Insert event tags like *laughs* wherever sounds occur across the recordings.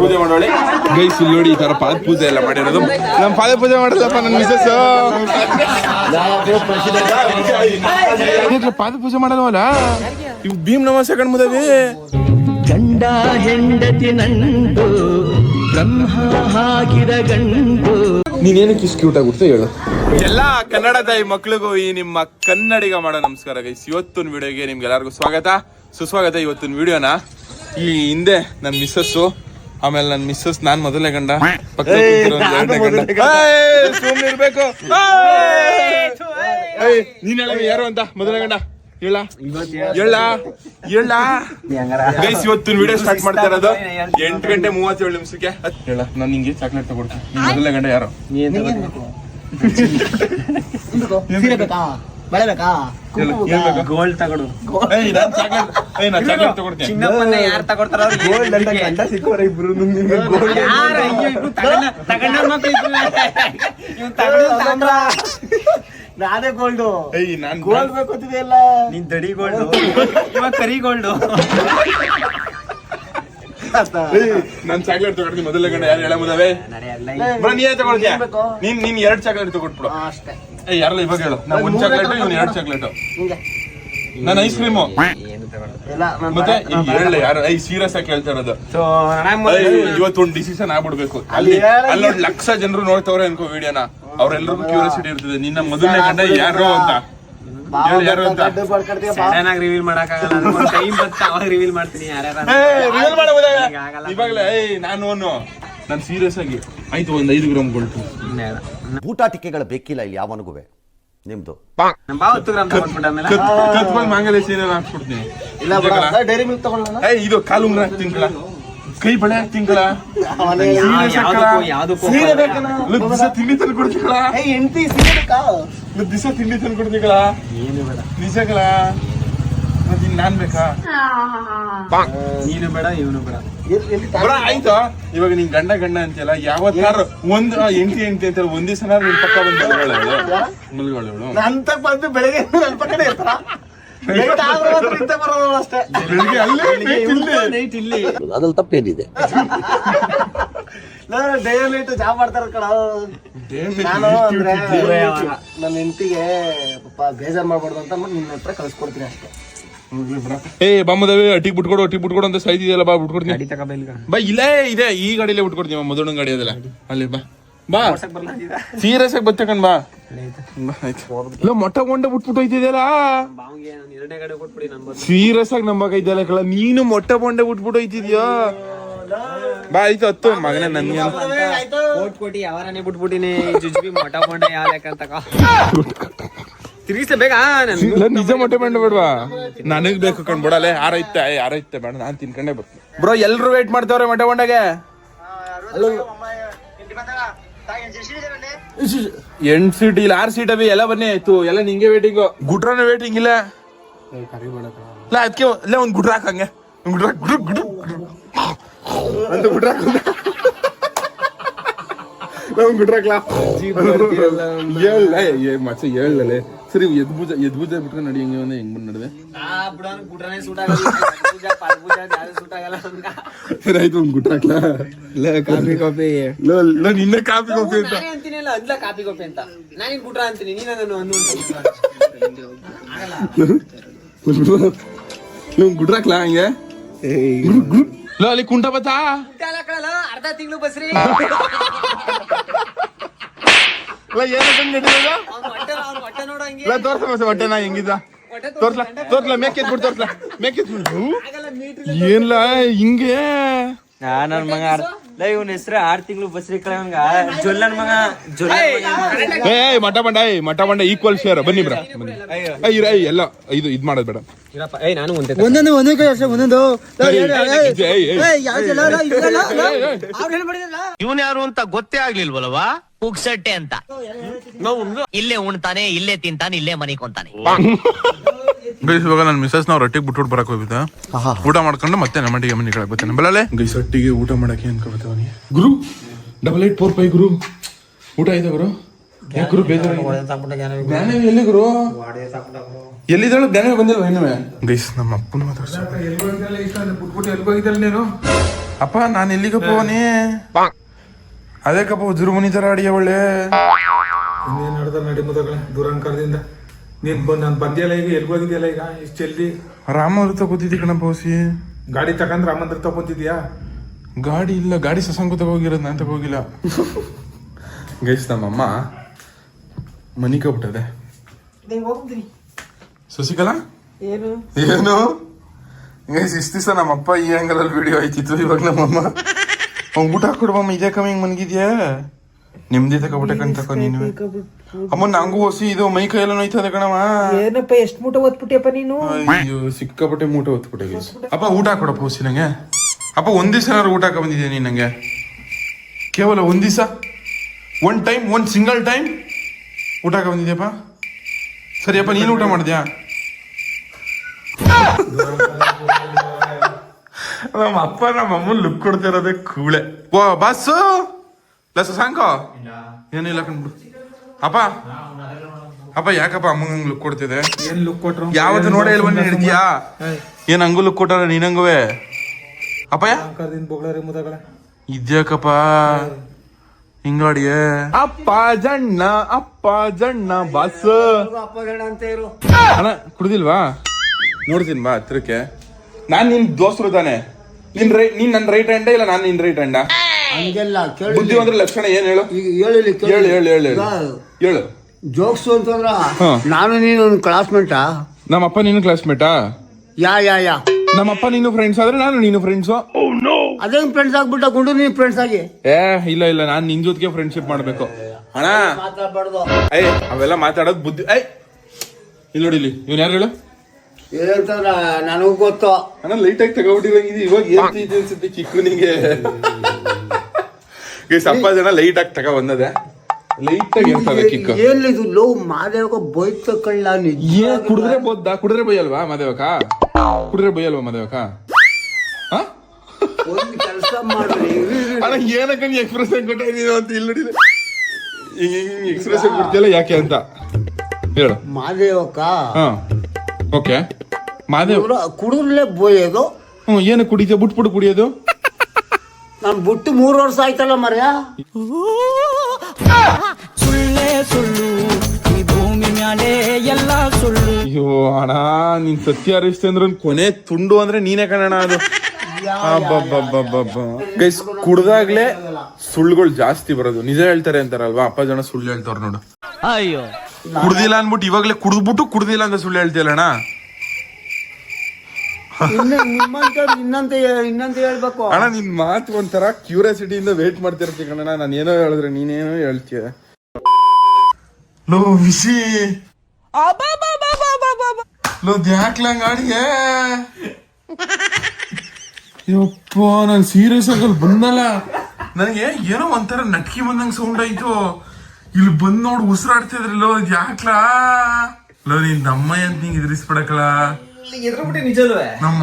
ಪೂಜೆ ಮಾಡೋಳೆ. ಗೈಸ್ ಇಲ್ಲಿ ನೋಡಿ ಈ ತರ ಪಾದ ಪೂಜೆ ಎಲ್ಲ ಮಾಡಿರೋದು. ನಮ್ ಪಾದ ಪೂಜೆ ಮಾಡಲ್ಲಪ್ಪ ನನ್ನ ಮಿಸಸ್ ಪಾದ ಪೂಜೆ ಮಾಡಲ್ವಲ್ಲ? ಇವು ಭೀಮ್ ನಮಾಸ ಕಣ್ಮುದವಿ ಗಂಡ ಹೆಂಡತಿ ನಂಟು ಬ್ರಹ್ಮ ಹಾಕಿದ ಗಂಟು ನೀನೇನಕ್ಕೆ ಇಷ್ಟು ಕ್ಯೂಟ್ ಆಗಿಬಿಡ್ತು ಹೇಳು. ಎಲ್ಲ ಕನ್ನಡ ತಾಯಿ ಮಕ್ಳಿಗೂ ಈ ನಿಮ್ಮ ಕನ್ನಡಿಗ ಮಾಡೋ ನಮಸ್ಕಾರ ಗೈಸ್. ಇವತ್ತಿನ ವಿಡಿಯೋಗೆ ನಿಮ್ಗೆಲ್ಲರಿಗೂ ಸ್ವಾಗತ. ಸುಸ್ವಾಗತ ಇವತ್ತಿನ ವಿಡಿಯೋನ ಈ ಹಿಂದೆ ನನ್ ಮಿಸ್ಸಸ್ ಆಮೇಲೆ ನನ್ ಮಿಸ್ಸಸ್ ನಾನ್ ಮೊದಲನೇ ಗಂಡ. ಪಕ್ಕ ಒಂದ್ ಗಂಡ. ಸುಮ್ನೆ ಇರ್ಬೇಕು. ನೀನ್ ಹೇಳ ಯಾರು ಅಂತ? ಮೊದಲನೇ ಗಂಡ. ಹೇಳ. ಹೇಳ. ಹೇಳ. ಗೈಸ್ ಇವತ್ತಿನ ವಿಡಿಯೋ ಸ್ಟಾರ್ಟ್ ಮಾಡ್ತಾ ಇರೋದು ಎಂಟು ಗಂಟೆ ಮೂವತ್ತೇಳು ನಿಮಿಷಕ್ಕೆ. ಹೇಳ. ನಾನು ನಿಂಗೆ ಚಾಕ್ಲೇಟ್ ತಗೊಡ್ತೀನಿ. ಮೊದಲೇ ಮೊದಲನೇ ಗಂಡ. ಯಾರು ಸೀರೆ ಬೇಕಾ ಬಳೆ ಬೇಕಾ ಹೇಳು, ಏನ್ ಬೇಕು? ಗೋಲ್ಡ್ ತಗೊಡು ಚಿನ್ನಪ್ಪನ್ನ ಯಾರು ತಗೊಡ್ತಾರ ಗೋಲ್ಡ್ ಅಂತ ಗಂಡ ಸಿಕ್ಕೋರ ಇಬ್ರು ನಾನೇ ಗೋಲ್ಡು ಏಯ್ ನಾನ್ ಗೋಲ್ಡ್ ಬೇಕು ಅಂತಿದೆಯಲ್ಲ ನೀನ್ ದಡಿ ಗೋಲ್ಡು ಇವಾಗ ಕರಿ ಗೋಲ್ಡ್ ನಾನ್ ಚಾಕ್ಲೇಟ್ ಮೊದಲನೇ ಗಂಡ ಯಾರು ಹೇಳ ಮುದವೆ? ನೀನ್ ನೀನ್ ಎರಡ್ ಚಾಕ್ಲೇಟ್ ತಗೊಟ್ಬಿಡು. ಅಷ್ಟೇ. ಏಯ್ ಯಾರಲ್ಲ ಇವಾಗ ಹೇಳು. ನಾ ಒಂದ್ ಚಾಕ್ಲೇಟ್ ಇವ್ನು ಎರಡು ಚಾಕ್ಲೇಟ್ ಹಿಂಗೆ. ನಾನು ಐಸ್ ಕ್ರೀಮು ಇಲ್ಲ ನಾನ್ ಮತ್ತೆ ಈಗ ಹೇಳ ಯಾರು? ಐ ಸೀರಿಯಸ್ ಆಗಿ ಕೇಳ್ತಾ ಇರೋದು. So, ನಾನ್ ಏಯ್, ಇವತ್ತೊಂದು ಡಿಸಿಷನ್ ಆಗ್ಬಿಡ್ಬೇಕು. ಅಲ್ಲಿ ಹೇಳಂಗೆ- ಅಲ್ಲಿ ನೋಡಿ ಲಕ್ಷ ಜನರು ನೋಡ್ತವ್ರೆ ಅನ್ಕೋ ವಿಡಿಯೋನ. ಅವ್ರೆಲ್ರಿಗೂ ಕ್ಯೂರಿಯಾಸಿಟಿ ಇರ್ತದೆ. ನಿನ್ನ ಮೊದಲನೇ ಗಂಡ ಯಾರು ಅಂತ. ಹೇಳು ಯಾರು ಅಂತ. ಸಡನ್ ರಿವೀಲ್ ಮಾಡಕ್ಕಾಗಲ್ಲ. ಟೈಮ್ ಬತ್ತ ಅವಾಗ ರಿವೀಲ್ ಮಾಡ್ತೀನಿ. ಯಾರ್ಯಾರ ರಿಯಲ್ ಮಾಡಬಹುದ ಈಗ ಆಗಲ್ಲ. ಇವಾಗಲೇ ಏಯ್ ನಾನು ಅನ್ನು ನಾನು ಸೀರಿಯಸ್ ಆಗಿ. ಆಯ್ತು ಒಂದ್ ಐದು ಗ್ರಾಮ್ ಕೊಳ್ತು ಊಟಾಟಿಕೆಗಳು ಬೇಕಿಲ್ಲ ಇಲ್ಲಿ ಯಾವನಿಗೂ ನಿಮ್ದು? ಮಾಂಗಲ್ಯ ಸೀರೆ ಹಾಕ್ಬಿಡ್ತೀನಿ ಡೈರಿ ಮಿಲ್ಕ್ ತಗೊಳ್ಳೋಣ. ಏ ಇದು ಕಾಲು ಉಂಗ್ರ ಕಳ ಕೈ ಬಳೆ ತಿಂಗಳ ಸೀರೆ ದಿವಸ ತಿಂಡಿ ತಂದು ಸೀರೆ ಬೇಕಾ? ದಿವಸ ತಿಂಡಿ ತಂದು ನಿಜಗಳ ಮತ್ತೆ ನಾನ್ ಬೇಕಾ? ನೀನು ಬೇಡ ಇವನು ಬೇಡ. ಆಯ್ತು? ಇವಾಗ ನೀನ್ ಗಂಡ ಗಂಡ ಅಂತೆಲ್ಲ ಯಾವತ್ತಾರು ಒಂದ್ ಎಂಟಿ ಎಂಟಿ ಅಂತ ಒಂದ್ ದಿವಸ ನಿನ್ ಪಕ್ಕ ಬಂದ್ ಮಲ್ಗಳು ತಕ್ಕ ಬಂದು ಬೆಳಗ್ಗೆ ಪಕ್ಕನೆ ಇರ್ತಾರ ಅದ್ರಲ್ಲಿ ತಪ್ಪೇನಿದೆ. ಡೇ ನೈಟ್ ಜಾಬ್ ಮಾಡ್ತಾರ ಕಣ. ನಾನು ಅಂದ್ರೆ. ನನ್ನ ಹೆಂಡತಿಗೆ ಪಾಪ ಬೇಜಾರ್ ಮಾಡ್ಬಾರ್ದು ಅಂತ ನಿನ್ನ ಹತ್ರ ಕಳ್ಸ್ಕೊಡ್ತೀನಿ ಅಷ್ಟೇ. ಏ ಬಾಮದವಿ ಅಟ್ಟಿಗೆ ಬಿಟ್ಕೊಡು ಅಟ್ಟಿಗೆ ಬಿಟ್ಕೊಡು ಅಂತ ಸಾಯ್ತಿದೆಯಲ್ಲ ಬಾ ಬಿಟ್ಕೊಡ್ತೀನಿ. ಬಾ ಇಲ್ಲೇ ಇದೆ ಈ ಗಾಡಿಲೇ ಬಿಟ್ಕೊಡ್ತೀನಿ ಮೊದಲ ಗಾಡಿ ಅದಲ್ಲ. ಅಲ್ಲಿ ಬಾ. ಬಾ. ಸೀರಿಯಸ್ ಆಗಿ ಬತ್ತಕಣ್ ಬಾ. ಇಲ್ಲ ಮೊಟ್ಟ ಗೊಂಡೆ ಬಿಟ್ಬಿಟ್ಟು ಹೋಯ್ತಿದ್ಯಲ್ಲ? ಸೀರಿಯಸ್ ಆಗಿ ನಂಬಕೈತಲ್ಲ ಕಳ ನೀನು ಮೊಟ್ಟೆ ಬೊಂಡೆ ಬಿಟ್ಬಿಟ್ಟು ಹೋಯ್ತಿದ್ಯಾ? ಬಾ ಆಯ್ತು ಹತ್ತು. ಮಗನೇ ನನ್ಗೆ. ಕೋಟ್ ಕೋಟಿ ಯಾವಾರನೇ ಬಿಟ್ಬಿಟ್ಟಿನಿ ಜುಜ್ಬಿ ಮೊಟ್ಟ ಬೊಂಡೆ ಯಾವ ತಿರುಗಿಸ ಇಲ್ಲ, ನಿಜ ಮೊಟ್ಟೆ ಬಂಡ ಬೇಡವಾ? ನನಗ್ ಬೇಕು ಕಣ್ಬಿಡಲೆ ಆರೈತೆ ಆರೈತೆ ಬೇಡ ನಾನ್ ತಿನ್ಕೊಂಡೇ ಬರ್ತೀನಿ. ಬ್ರೋ ಎಲ್ರು ವೇಟ್ ಮಾಡ್ತಾವ್ರೆ ಮೊಟ್ಟೆ ಬಂಡಗೆ ಎಂಟ್ ಸೀಟ್ ಇಲ್ಲ ಆರ್ ಸೀಟ್ ಅವಿ ಎಲ್ಲ ಬನ್ನಿ ಆಯ್ತು. ಎಲ್ಲ ನಿಂಗೆ ವೇಟಿಂಗ್ ಗುಟ್ರನ ವೇಟಿಂಗ್ ಇಲ್ಲ. ಇಲ್ಲ ಅದಕ್ಕೆ ಇಲ್ಲ ಒಂದ್ ಗುಡ್ರ ಹಾಕಂಗೆ ಒಂದ್ ಗುಡ್ರ ಗುಡ್ರ ಗುಡ್ರ ಅಂತ ಗುಡ್ರ ಒಂದ್ ಗುಡ್ರ ಹಾಕ್ಲಾ? ಹೇಳ ಮಚ್ಚ ಹೇಳಲೆ ಸರಿ ಎದ್ ಭುಜ ಎದ್ ಭುಜ ಬಿಟ್ಕೊಂಡು ನಡಿ ಹೆಂಗೆ ಹೆಂಗ್ ಬಂದು ನಡೆದೆ ಸರಿ ಆಯ್ತು ಒಂದ್ ಗುಡ್ರ ಹಾಕ್ಲಾ ಕಾಫಿ ಕಾಫಿ ಇಲ್ಲ ಇಲ್ಲ ನಿನ್ನೆ ಕಾಫಿ ಕಾಫಿ ಅಂತ ನಾನೇ ಅಂತೀನಿ ಅಲ್ಲ ಅದ್ಲ ಕಾಪಿ ಕಾಫಿ ಅಂತ ನಾನು ಗುಟ್ರ ಅಂತೀನಿ ನೀನ ನಾನು ಅನ್ನು ನೀವು ಗುಡ್ರ ಹಾಕ್ಲಾ ಹಂಗೆ ಇಲ್ಲ ಅಲ್ಲಿ ಕುಂಟ ಬತ್ತಾ ಅರ್ಧ ತಿಂಗಳು ಬಸ್ರಿ ಇಲ್ಲ ಏನಕ್ಕಂಗ್ ನಡೀತದ ಅವ್ನ್ ಹೊಟ್ಟೆ ಅವ್ನ್ ಹೊಟ್ಟೆ ನೋಡು ಹಂಗೆ ಇಲ್ಲ ತೋರ್ಸ ಮಸ ಹೊಟ್ಟೆ ನಾ ಹೆಂಗಿದ್ದ? ಹೊಟ್ಟೆ ತೋರ್ಸ್ಲಾ ತೋರ್ಸ್ಲಾ ಮೇಕೆ ಎತ್ಬಿಟ್ಟು ತೋರ್ಸ್ಲಾ ಮೇಕೆ ಎತ್ಬಿಟ್ಟು ಆಗಲ್ಲ ಮೀಟ್ರ್ ಏನ್ಲ ಹಿಂಗೆ? ನಾನು ಮಗ ಇವನ್ ಹೆಸರು ಆರ್ ತಿಂಗಳು ಬಸ್ರಿ ಕಳಂಗ ಜೊಲ್ಲನ್ ಮಗ ಜೊಲ್ಲ ಏ ಏ, ಮಠ ಬಂಡ ಏ ಮಠ ಬಂಡ ಈಕ್ವಲ್ ಶೇರ್ ಬನ್ನಿ ಬ್ರ. ಬನ್ನಿ. ಏ, ಇರ ಏ, ಎಲ್ಲ ಇದು ಇದ್ ಮಾಡೋದ್ ಬೇಡ. ಏಯ್ ನಾನು ಒಂದೇ ಒಂದೊಂದು ಒಂದೇ ಕೈ ಅಷ್ಟೇ ಒಂದೊಂದು. ಇವನ್ ಯಾರು ಅಂತ ಗೊತ್ತೇ ಆಗ್ಲಿಲ್ವಲ್ವಾ ಪುಕ್ಸಟ್ಟೆ ಅಂತ. ಇಲ್ಲೇ ಉಣ್ತಾನೆ ಇಲ್ಲೇ ತಿಂತಾನೆ ಇಲ್ಲೇ ಮನಿಕೊಂತಾನೆ ಗೈಸ್ ಇವಾಗ ನನ್ನ ಮಿಸಸ್ ನಾವು ರೊಟ್ಟಿಗೆ ಬಿಟ್ಬಿಟ್ಟು ಬರಕ್ ಹೋಗಿದ್ದ ಊಟ ಮಾಡ್ಕೊಂಡು ಮತ್ತೆ ನಮ್ಮ ಮಟ್ಟಿಗೆ ಮನೆ ಕಡೆ ಬರ್ತೇನೆ. ಬಲ್ಲಲೆ ಗೈಸ್ ಹೊಟ್ಟಿಗೆ ಊಟ ಮಾಡಕ್ಕೆ ಅನ್ಕೋಬತ್ತವನಿಗೆ ಗುರು ಡಬಲ್ ಏಟ್ ಫೋರ್ ಫೈವ್ ಗುರು. ಊಟ ಆಯ್ತಾ ಗುರು? ಯಾಕ್ರು ಬೇಜಾರಾಗಿದೆ ಜ್ಞಾನವಿ ಎಲ್ಲಿ ಗುರು? ಎಲ್ಲಿದ್ದಾಳು? ಜ್ಞಾನವಿ ಬಂದಿಲ್ವ ಇನ್ನುವೆ? ಗೈಸ್ ನಮ್ಮ ಅಪ್ಪನ ಮಾತಾಡ್ಸ ಬಿಟ್ಬಿಟ್ಟು ಎಲ್ಗೋಗಿದ್ದಲ್ಲ ನೀನು? ಅಪ್ಪ ನಾನು ಎಲ್ಲಿಗಪ್ಪ ಅವನೇ ಉಜ್ರು ಮನಿ ತರ ಅಡಿಯ ಒಳ್ಳೆ. ನಡೆದ ನಡ್ದ ನಡಿ ಮುದಗಳೇ ದುರಂಕಾರದಿಂದ. ನೀನ್ ಬಂದ್ ನಾನು ಬಂದಿಯಲ್ಲ ಈಗ ಎಲ್ಲಿ ಹೋಗಿದ್ಯಲ್ಲ ಈಗ? ಇಷ್ಟು ಜಲ್ದಿ? ರಾಮ ಹತ್ರ ಕಣ ಬೋಸಿ ಗಾಡಿ ತಕೊಂಡ್ ರಾಮಂದ್ರ ತಗೊಂತಿದ್ಯಾ ಗಾಡಿ ಇಲ್ಲ ಗಾಡಿ ಸಸಂಗ ತಗೋಗಿರೋದು ನಾನು ತಗೋಗಿಲ್ಲ. ಗೈಸ್ ನಮ್ಮಮ್ಮ ಮನಿ ಹೋಗ್ಬಿಟ್ಟದೆ ಶಶಿಕಲಾ ಏನು? ಏನು? ಗೈಸ್ ಇಷ್ಟು ದಿವಸ ನಮ್ಮಪ್ಪ ಈ ಆಂಗಲ್ ಅಲ್ಲಿ ವಿಡಿಯೋ ಆಯ್ತಿತ್ತು ಇವಾಗ ನಮ್ಮಮ್ಮ. ಅವ್ನು ಊಟ ಕೊಡ್ಬಮ್ಮ ಇದೇ ಕಮ್ಮಿ ಮನ್ಗಿದ್ಯಾ? ನಿಮ್ದೇ ತಗೋಬಿಟ್ಟೆ ಕಣ್ ತಕೋ ನೀನು. ಅಮ್ಮ ನಂಗೂ ಹೊಸಿ ಇದು ಮೈ ಕೈಯೆಲ್ಲ ನೋಯ್ತದೆ ಕಣಮ್ಮ. ಏನಪ್ಪ ಎಷ್ಟು ಮೂಟ ಓದ್ಬಿಟ್ಟಿಯಪ್ಪ ನೀನು? ಅಯ್ಯೋ ಸಿಕ್ಕಾಪಟ್ಟೆ ಮೂಟ ಹೊತ್ಬಿಟ್ಟೆ ಗೈಸ್. ಅಪ್ಪ ಊಟ ಕೊಡಪ್ಪ ಹೊಸಿ ನಂಗೆ. ಅಪ್ಪ ಒಂದ್ ದಿವಸ ಏನಾದ್ರು ಊಟ ಹಾಕ ಬಂದಿದ್ಯಾ ನೀನ್ ನಂಗೆ? ಕೇವಲ ಒಂದಿವ್ಸ ದಿವಸ? One time one single time ಊಟ ಹಾಕ ಬಂದಿದ್ಯಪ್ಪ? ಸರಿಯಪ್ಪ ನೀನು ಊಟ ಮಾಡಿದ್ಯಾ? ನಮ್ಮ ಅಪ್ಪ ನಮ್ಮ ಅಮ್ಮ ಲುಕ್ ಕೊಡ್ತಿರೋದೇ ಕೂಳೆ. ಓ ಬಾಸು! ಲಸ ಸಾಂಕೋ ಏನಿಲ್ಲ ಕಣ್ಬಿಡು ಅಪ್ಪ ಅಪ್ಪ ಯಾಕಪ್ಪ ಅಮ್ಮಂಗ್ ಲುಕ್ ಕೊಡ್ತಿದೆ? ಏನ್ ಲುಕ್ ಕೊಟ್ರು? ಯಾವತ್ತು ನೋಡೇ ಇಲ್ವ ನೀನ್ ಹಿಡ್ತೀಯಾ ಏನ್ ಹಂಗು ಲುಕ್ ಕೊಟ್ಟಾರ ನೀನಂಗುವೆ? ಅಪ್ಪಯ್ಯ? ದುರಂಕಾರದಿಂದ ಬೊಗಳರೆ ಮುದಗಳೇ. ಇದ್ಯಾಕಪ್ಪ? ಹಿಂಗಾಡಿಯೇ ಅಪ್ಪ ಜಣ್ಣ ಅಪ್ಪ ಜಣ್ಣ ಬಸ್. ಅಣ್ಣ ಕುಡ್ದಿಲ್ವಾ? ನೋಡ್ತೀನಿ ಬಾ ಹತ್ರಕ್ಕೆ. ನಾನ್ ನಿನ್ ದೋಸ್ತರು ತಾನೆ. ನಿನ್ ರೈ ನೀನ್ ನನ್ನ ರೈಟ್ ಹ್ಯಾಂಡ ಇಲ್ಲ ನಾನು ನಿನ್ ರೈಟ್ ಹ್ಯಾಂಡ ಹಂಗೆಲ್ಲ ಬುದ್ಧಿ ಅಂದ್ರೆ ಲಕ್ಷಣ ಏನ್ ಹೇಳು? ಈಗ ಹೇಳಿ ಹೇಳು ಹೇಳು ಹೇಳು ಹೇಳು. ಹೇಳು. ಜೋಕ್ಸು ಅಂತಂದ್ರ ನಾನು ನೀನು ಒಂದು ಕ್ಲಾಸ್ಮೇಟಾ ನಮ್ಮಪ್ಪ ನೀನು ಕ್ಲಾಸ್ಮೇಟಾ ಯಾ ಯಾ ಯಾ. ನಮ್ಮಪ್ಪ ನೀನು ಫ್ರೆಂಡ್ಸ್ ಆದ್ರೆ ನಾನು ನೀನು ಫ್ರೆಂಡ್ಸು ಅದೇನ್ ಫ್ರೆಂಡ್ಸ್ ಆಗ್ಬಿಟ್ಟ? ಗುಂಡು ನೀನು ಫ್ರೆಂಡ್ಸ್ ಆಗಿ. ಏ ಇಲ್ಲ ಇಲ್ಲ. ನಾನು ನಿನ್ ಜೊತೆಗೆ ಫ್ರೆಂಡ್ಶಿಪ್ ಮಾಡ್ಬೇಕು. ಅಣ್ಣ. ಮಾತಾಡ್ಬಾರ್ದು. ಐ ಅವೆಲ್ಲ ಮಾತಾಡೋದು ಬುದ್ಧಿ. ಐ ಇಲ್ಲಿ ನೋಡಿ ಇಲ್ಲಿ. ಇವ್ನು ಯಾರು ಹೇಳು? ಹೇಳ್ತಾರ ನನಗೂ ಗೊತ್ತು. ಅಣ್ಣ ಲೈಟ್ ಆಗಿ ತಗೋಬಿಟ್ಟಿರಂಗಿದೆ ಇವಾಗ ಏನ್ ಚಿಕ್ಕ ಅನ್ಸುತ್ತೆ ಚಿಕ್ಕನಿಗೆ? ಗೈಸ್ ಅಪ್ಪ ಜನ ಲೈಟ್ ಆಗಿ ತಗೋ ಬಂದದೆ. ಲೈಟ್ ಆಗಿ ಇರ್ತದೆ ಕಿಕ್ ಏನ್ ಇದು ಲೋ ಮಾದೇವಕ ಬೈತ ಕಳ್ಳ ನಿಜ? ಏನ್ ಕುಡಿದ್ರೆ ಬೋದ್ದ ಕುಡಿದ್ರೆ ಬೈಯಲ್ವಾ ಮದೇವಕ ಕುಡಿದ್ರೆ ಬೈಯಲ್ವಾ ಮದೇವಕ ಹಾ ಒಂದ್ ಕೆಲಸ ಮಾಡ್ರಿ. ಅಣ್ಣ ಏನಕ್ಕ ನೀ ಎಕ್ಸ್ಪ್ರೆಷನ್ ಕೊಟ್ಟಿದ್ದೀನೋ ಅಂತ ಇಲ್ಲಿ ನೋಡಿ ಎಕ್ಸ್ಪ್ರೆಸ್ ಎಕ್ಸ್ಪ್ರೆಷನ್ ಕೊಡ್ತಿಯಲ್ಲ ಯಾಕೆ ಅಂತ? ಹೇಳು. ಮಾದೇವಕ ಹಾ ಓಕೆ. ಮಾದೇವ್ ಕುಡಿದ್ಲೆ ಬೋಯೋದು. ಹ್ಞೂ ಏನು ಕುಡಿತೀಯ? ಬಿಟ್ಬಿಟ್ಟು ಕುಡಿಯೋದು? ನಾನು ಬಿಟ್ಟು ಮೂರು ವರ್ಷ ಆಯ್ತಲ್ಲ ಮರ್ಯ? ಸುಳ್ಳೇ ಸುಳ್ಳು ಈ ಭೂಮಿ ಮ್ಯಾಲೆ ಎಲ್ಲ ಸುಳ್ಳು. ಅಯ್ಯೋ ಅಣ್ಣ ನೀನ್ ಸತ್ಯ ಹರಿಶ್ಚಂದ್ರನ್ ಕೊನೆ ತುಂಡು ಅಂದ್ರೆ ನೀನೇ ಕಣಣ ಅದು. ಗೈಸ್ ಕುಡ್ದಾಗ್ಲೇ ಸುಳ್ಳುಗಳು ಜಾಸ್ತಿ ಬರೋದು. ನಿಜ ಹೇಳ್ತಾರೆ ಅಂತಾರಲ್ವಾ? ಅಪ್ಪ ಜನ ಸುಳ್ಳು ಹೇಳ್ತಾರ ನೋಡು. ಅಯ್ಯೋ. ಕುಡ್ದಿಲ್ಲ ಅನ್ಬಿಟ್ಟು ಇವಾಗ್ಲೇ ಕುಡ್ದ್ಬಿಟ್ಟು ಕುಡ್ದಿಲ್ಲ ಅಂತ ಸುಳ್ಳು ಹೇಳ್ತಿಲ್ಲ ಅಣ್ಣ? ಇನ್ನ ನಿಮ್ಮಂತ ಇನ್ನಂತ ಇನ್ನಂತ ಹೇಳ್ಬೇಕು. ಅಣ್ಣ, ನಿನ್ ಮಾತು ಒಂಥರ ಕ್ಯೂರಿಯಾಸಿಟಿಯಿಂದ ವೇಟ್ ಮಾಡ್ತಿರ್ತೀನಿ ಕಣ ನಾನು ಏನೋ ಹೇಳಿದ್ರೆ ನೀನೇನೋ ಹೇಳ್ತೀಯ. ಲೋ ಬಾ ಲೋ, ದ್ಯಾಕ್ಲಂಗ್ ಅಡಿಗೆ ಯಪ್ಪ, ನಾನು ಸೀರಿಯಸ್ ಆಗಿ ಬಂದಲ್ಲ. ನನಗೆ ಏನೋ ಒಂಥರ ನಟ್ಕಿ ಬಂದಂಗ ಸೌಂಡ್ ಆಯ್ತು. ಇಲ್ಲಿ ಬಂದ್ ನೋಡಿ ಉಸಿರಾಡ್ತಿದ್ರಲ್ಲೋ ಲೋ ಯಾಕ್ಲಾ ಲೋ, ನೀನ್ ನಮ್ಮಯ್ಯ ಅಂತ ನಿಂಗೆ ಎದುರಿಸ್ಬಿಡಕಲ್ಲ ಎದ್ರುಬಿಟ್ಟೆ ನಿಜಲ್ವೇ? ನಮ್ಮ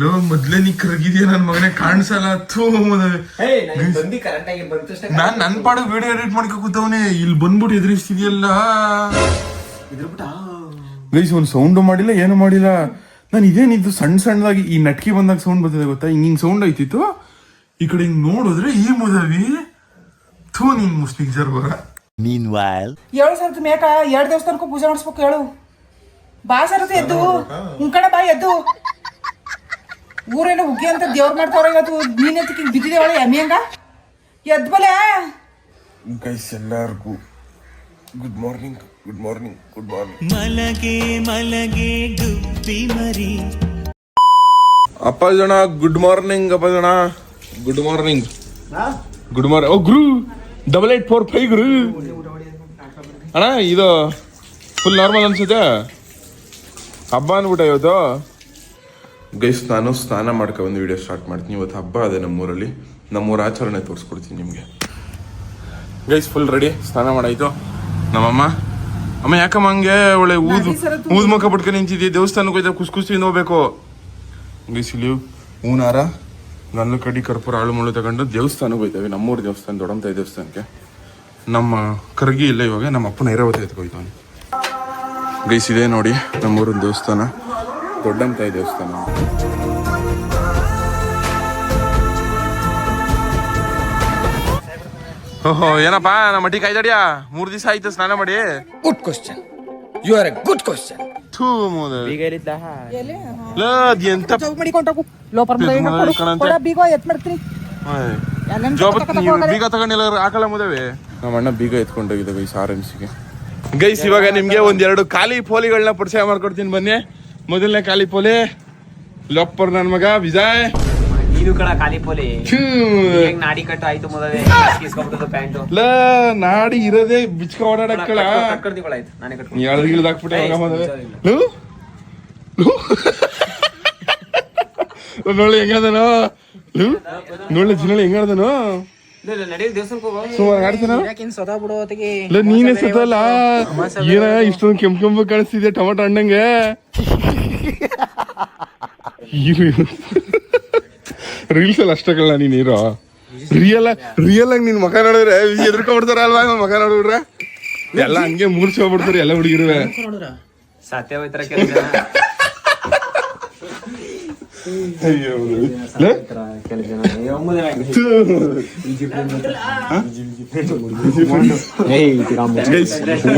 ಲೋ ಮೊದ್ಲೇ ನೀ ಕರಗಿದ್ಯಾ ನನ್ ಮಗನೇ? ಕಾಣಿಸಲ್ಲ. ಥೂ ಬಂದಿ ಕರೆಕ್ಟ್ ಆಗಿ ಬಂದ ತಕ್ಷಣ ನಾನ್ ನನ್ ಪಾಡ ವಿಡಿಯೋ ಎಡಿಟ್ ಮಾಡ್ಕೊ ಕೂತವನೇ. ಇಲ್ಲಿ ಬಂದ್ಬಿಟ್ಟು ಎದುರಿಸ್ತಿದ್ಯಲ್ಲ ಗೈಸ್ ಒಂದು ಸೌಂಡ್ ಮಾಡಿಲ್ಲ ಏನು ಮಾಡಿಲ್ಲ. ನಾನು ಇದೇನಿದ್ದು ಸಣ್ಣ ಸಣ್ಣದಾಗಿ ಈ ನಟ್ಕಿ ಬಂದಾಗ ಸೌಂಡ್ ಬರ್ತದೆ ಗೊತ್ತಾ? ಹಿಂಗ್ ಹಿಂಗೆ ಸೌಂಡ್ ಆಯ್ತಿತ್ತು. ಈ ಕಡೆ ಹಿಂಗೆ ನೋಡಿದ್ರೆ ಈ ಮುದವಿ. ಥೂ ನೀನ್ ಮುಸ್ಲಿಂ ಸರ್ ಬರ ಏಳು ಸರ್ತಿ ಮೇಕ ಎರಡು ದೇವಸ್ಥಾನಕ್ಕೂ ಪೂಜೆ ಮಾಡಿಸ್ಬೇಕು ಹೇಳು ಬಾ ಸರತಿ ಎದ್ದು. ಉಂಕಣ ಬಾ ಎದ್ದು. ಊರೇನು ಉಗ್ಗಿ ಅಂತ ದೇವ್ರ ಮಾಡ್ತಾವ್ರ ಇವತ್ತು? ನೀನೆಂತ ಬಿದ್ದಿದೆ ಒಳ್ಳೆ ಎಮ್ಮೆ ಹಂಗ? ಎದ್ ಬಲೆ. ಗೈಸ್ ಎಲ್ಲರಿಗೂ good morning good morning good morning ಮಲಗೆ ಮಲಗೆ ಗುಬ್ಬಿ ಮರಿ. ಅಪ್ಪ ಜನ ಗುಡ್ ಮಾರ್ನಿಂಗ್ ಅಪ್ಪ ಜನ ಗುಡ್ ಮಾರ್ನಿಂಗ್ ಗುಡ್ ಮಾರ್ನಿಂಗ್ ಓ ಗುರು. ಡಬಲ್ ಏಟ್ ಫೋರ್ ಫೈವ್ ಗುರು ಅಣ್ಣ ಇದು ಫುಲ್ ನಾರ್ಮಲ್ ಅನ್ಸುತ್ತೆ? ಹಬ್ಬ ಅಂದ್ಬಿಟ್ಟ ಇವತ್ತು. ಗೈಸ್ ನಾನು ಸ್ನಾನ ಮಾಡ್ಕೊ ಒಂದು ವಿಡಿಯೋ ಸ್ಟಾರ್ಟ್ ಮಾಡ್ತೀನಿ. ಇವತ್ತು ಹಬ್ಬ ಅದೇ ನಮ್ಮೂರಲ್ಲಿ. ನಮ್ಮೂರ ಆಚರಣೆ ತೋರಿಸ್ಕೊಡ್ತೀನಿ ನಿಮಗೆ. ಗೈಸ್ ಫುಲ್ ರೆಡಿ ಸ್ನಾನ ಮಾಡಾಯ್ತು? ನಮ್ಮಮ್ಮ? ಅಮ್ಮ ಯಾಕಮ್ಮ ಹಂಗೆ ಒಳ್ಳೆ ಊದು ಊದ್ ಮುಖ ಬಿಟ್ಕೊಂಡು ನಿಂತಿದ್ದೀವಿ ದೇವಸ್ಥಾನಕ್ಕೆ ಹೋಯ್ತಾ ಖುಷಿ ಖುಷಿಯಿಂದ ಹೋಗ್ಬೇಕು. ಗೈಸ್ ಇಲ್ಲಿ ಹೂನಾರ. ಗಂಧು ಕಡ್ಡಿ ಕರ್ಪೂರ ಆಳು ಮುಳ್ಳು ತಗೊಂಡು ದೇವಸ್ಥಾನಕ್ಕೆ ಹೋಯ್ತೇವೆ. ನಮ್ಮೂರು ದೇವಸ್ಥಾನ ದೊಡ್ಡಂತಾಯಿ ದೇವಸ್ಥಾನಕ್ಕೆ. ನಮ್ಮ ಕರ್ಗಿ ಇಲ್ಲ ಇವಾಗ ನಮ್ಮ ಅಪ್ಪನ ಐರಾವತಿ ಎತ್ಕೊಯ್ತಾನೆ ಗೈಸ್ ಇದೆ ನೋಡಿ ನಮ್ಮೂರಿನ ದೇವಸ್ಥಾನ ದೊಡ್ಡಂತಾಯಿ ದೇವಸ್ಥಾನ. ಓಹೋ ಏನಪ್ಪಾ ನಮ್ಮ ಮಟ್ಟಿ ಕಾಯ್ದಾಡ್ಯಾ? ಮೂರ್ ದಿವಸ ಆಯ್ತು ಸ್ನಾನ ಮಾಡಿ. Good question you are a good question ಥೂ ಮೋದ ಎಂತ ಮಡಿಕೊಂಡೋಗು ಲೋಪರ್. ಕೊಡ ಬೀಗ ಎತ್ ಮಾಡ್ತೀನಿ ತಗೊಂಡಿಲ್ಲ ಹಾಕಲ್ಲ ಮುದವೆ ನಮ್ಮ ಅಣ್ಣ ಬೀಗ ಎತ್ಕೊಂಡೋಗಿದ್ದ ಗೈಸ್ ಆರ್ ಎಂ ಸಿಗೆ ಗೈಸ್ ಇವಾಗ ನಿಮ್ಗೆ ಒಂದೆರಡು ಖಾಲಿ ಪೋಲಿಗಳನ್ನ ಪರಿಚಯ ಮಾಡ್ಕೊಡ್ತೀನಿ ಬನ್ನಿ ಮೊದಲನೇ ಖಾಲಿ ಪೋಲಿ ಲೋಪರ್ ನನ್ ಮಗ ವಿಜಯ್ ಇದು ಕಡ ಖಾಲಿ ಪೋಲಿ ನಾಡಿ ಕಟ್ಟು ಆಯ್ತು ಮೊದಲೇ ಕಿಸ್ಕೊಂಡ್ಬಿಟ್ಟು ಪ್ಯಾಂಟು ಲ ನಾಡಿ ಇರೋದೇ ಬಿಚ್ಕ ಓಡಾಡಕ್ಕಳ ಕಟ್ಕೊಳಾಯ್ತು ನಾನೇ ಕಟ್ಕೊಂಡು ಎಳ್ದು ಗಿಳ್ದು ಹಾಕ್ಬಿಟ್ಟೆ ಏಯ್, ಮಗ ಮದುವೆ ನಿಜ ಇಲ್ಲ. ಅದನೋ? ಲೂ? ನೋಡಿ ಹೆಂಗದನೋ? ನೋಡ್ಲೆ ಜಿನಳಿ ಹೆಂಗದನೋ ಸುಮಾರು ಆಡ್ತಾನ? ಇಲ್ಲ ನೀನೇ ಸತ್ತಲ್ಲ? ಏನ ಇಷ್ಟೊಂದು ಕೆಂಪು ಕೆಂಪು ಕಾಣಿಸ್ತಿದೆ ಟೊಮಟೊ ಹಣ್ಣಂಗೆ. ರೀಲ್ಸ್ ಅಲ್ಲಿ ಅಷ್ಟಕ್ಕಲ್ಲ ನೀನ್ ಇರೋ. ರಿಯಲ್ ರಿಯಲ್ ಆಗಿ ನಿನ್ ಮಕ ನೋಡಿದ್ರೆ ಎದ್ರಕೊಂಡ್ಬಿಡ್ತಾರ ಅಲ್ವಾ ಮಕ ನೋಡಿದ್ರೆ ಎಲ್ಲ ಹಂಗೆ ಮೂರ್ಸಿ ಹೋಗ್ಬಿಡ್ತಾರೆ ಎಲ್ಲ ಹುಡುಗಿರುವೆ. ಸತ್ಯ ಹೋಯ್ತಾರ ಕೆಲಸ. ಅಯ್ಯೋ.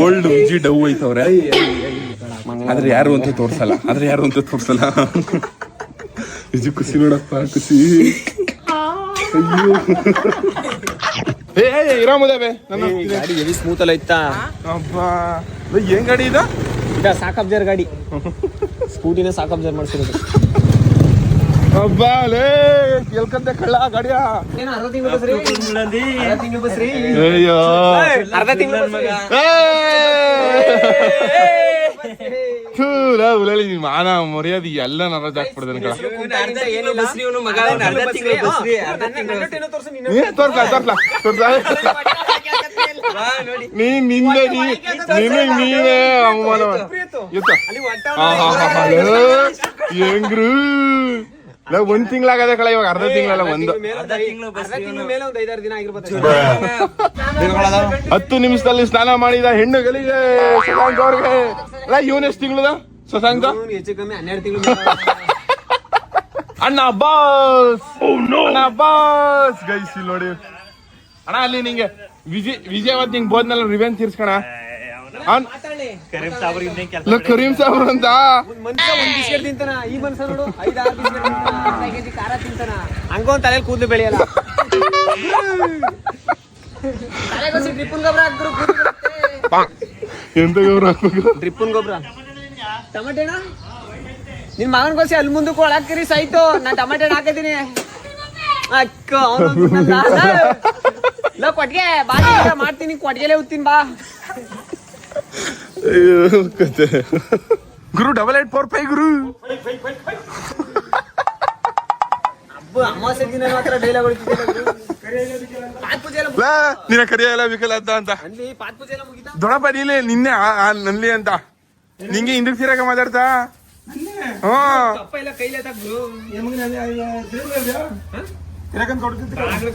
ಓಲ್ಡ್ ವಿಜಿ ಡವ್ ಐತವ್ರೆ. ಆದ್ರೆ ಯಾರು ಅಂತ ತೋರ್ಸಲ್ಲ. ಆದ್ರೆ ಯಾರು ಅಂತ ತೋರ್ಸಲ್ಲ. ವಿಜಿ ಖುಷಿ ನೋಡಪ್ಪ ಖುಷಿ. ಅಯ್ಯೋ ಏ ಏ, ಇರಾಮದೇವೆ ನನ್ನ ಗಾಡಿ ಎವಿ ಸ್ಮೂತ್ ಅಲ್ಲ ಇತ್ತಾ ಅಬ್ಬಾ. ಏನ್ ಗಾಡಿ ಇದ? ಇದ ಸಾಕ್ ಅಬ್ಜರ್ ಗಾಡಿ. ಸ್ಕೂಟಿನ ಸಾಕ್ ಅಬ್ಜರ್ ಮಾಡ್ಸಿರೋದು. ಅಬ್ಬಾ ಲೇ ಎಲ್ಕಂತೆ ಕಳ್ಳ ಗಾಡಿಯ. ಏನು ಅರ್ಧ ತಿಂಗಳು ಬಸ್ರಿ ಅರ್ಧ ತಿಂಗಳು ಬಸ್ರಿ ಅಯ್ಯೋ. ಅರ್ಧ ತಿಂಗಳು ನಿನ್ ಮಾನ ಮರ್ಯಾದೆ ಎಲ್ಲ ನರಜ್ ಕಳ ತೋರ್ಸ್ಲಾ. ನೀ ನೀ ನಿನಗ್ ಅವಮಾನ ಹೆಂಗ್ರು? ಲೇ, ಒಂದ್ ತಿಂಗಳಾಗದೆ ಕಳ ಇವಾಗ ಅರ್ಧ ತಿಂಗಳಲ್ಲ ಒಂದು. ಮೇಲೆ ಒಂದು ಐದಾರು ದಿನ ಆಗಿರ್ಬೋದು. ಹತ್ತು ನಿಮಿಷದಲ್ಲಿ ಸ್ನಾನ ಮಾಡಿದ ಹೆಣ್ಣುಗಳಿಗೆ ಶಶಾಂಕ್ ಅವ್ರಿಗೆ. ಅಲ್ಲ ಇವನ್ ಎಷ್ಟು ತಿಂಗಳದ? ಶಶಾಂಕ ಹೆಚ್ಚು ಕಮ್ಮಿ ಹನ್ನೆರಡು ತಿಂಗಳು ಅಣ್ಣ ಬಾಸ್ ಅಣ್ಣ ಬಾಸ್ ಗೈಸ್ ಇಲ್ಲಿ ನೋಡಿ. ಅಣ್ಣ ಅಲ್ಲಿ ನಿಂಗೆ ವಿಜಯ್ ವಿಜಯ್ ಅವತ್ ನಿಂಗೆ ಬೋದ್ನಲ್ಲ ರಿವೆನ್ ತೀರ್ಸ್ಕಣ. ಕರೀಂ ಸಾಬ್ ಅಂತ? ಹಂಗೊಂದ್ ತಲೆಯಲ್ಲಿ ಕೂದಲು ಬೆಳೆಯಲ್ಲ. ಎಂತ ಗೊಬ್ಬರ ಹಾಕ್ಬೇಕು? ಡ್ರಿಪ್ಪನ್ ಗೊಬ್ಬರ. ಟಮಾಟೆ ಅಣ್ಣ? ನಿನ್ ಮಗನ್ ಕೋಸಿ ಅಲ್ಲಿ ಮುಂದಕ್ಕೆ ಒಳಾಕಿರಿ ಸಾಯ್ತು ನಾ ಟಮಾಟೆ ಹಾಕಿದೀನಿ ಅಕ್ಕ ಅವನು ಕೊಟ್ಗೆ ಕೊಟ್ಟಿಗೆ ಬಾ ನೀನು ಮಾಡ್ತೀನಿ. ಕೊಟ್ಗೆಲೆ ಉತ್ತೀನಿ ಬಾ. ಗುರು ಡಬಲ್ ಏಟ್ ಫೋರ್ ಫೈವ್ ಗುರು. ಅಮಾವಾಸ್ಯೆ ದಿನ ಮಾತ್ರ ಡೈಲಾಗ್ ನಿನ್ನ ಕರಿಯಲ್ಲ ಬೇಕಲ್ಲ ಅಂತ ಅಂತ. ದೊಡ್ಡಪ್ಪ ನೀಲೆ ನಿನ್ನೆ ಆ ಅಂತ. ನಿಂಗೆ ಹಿಂದಕ್ಕೆ ತಿರಾಗ ಮಾತಾಡ್ತಾ? ಹ್ಞೂ.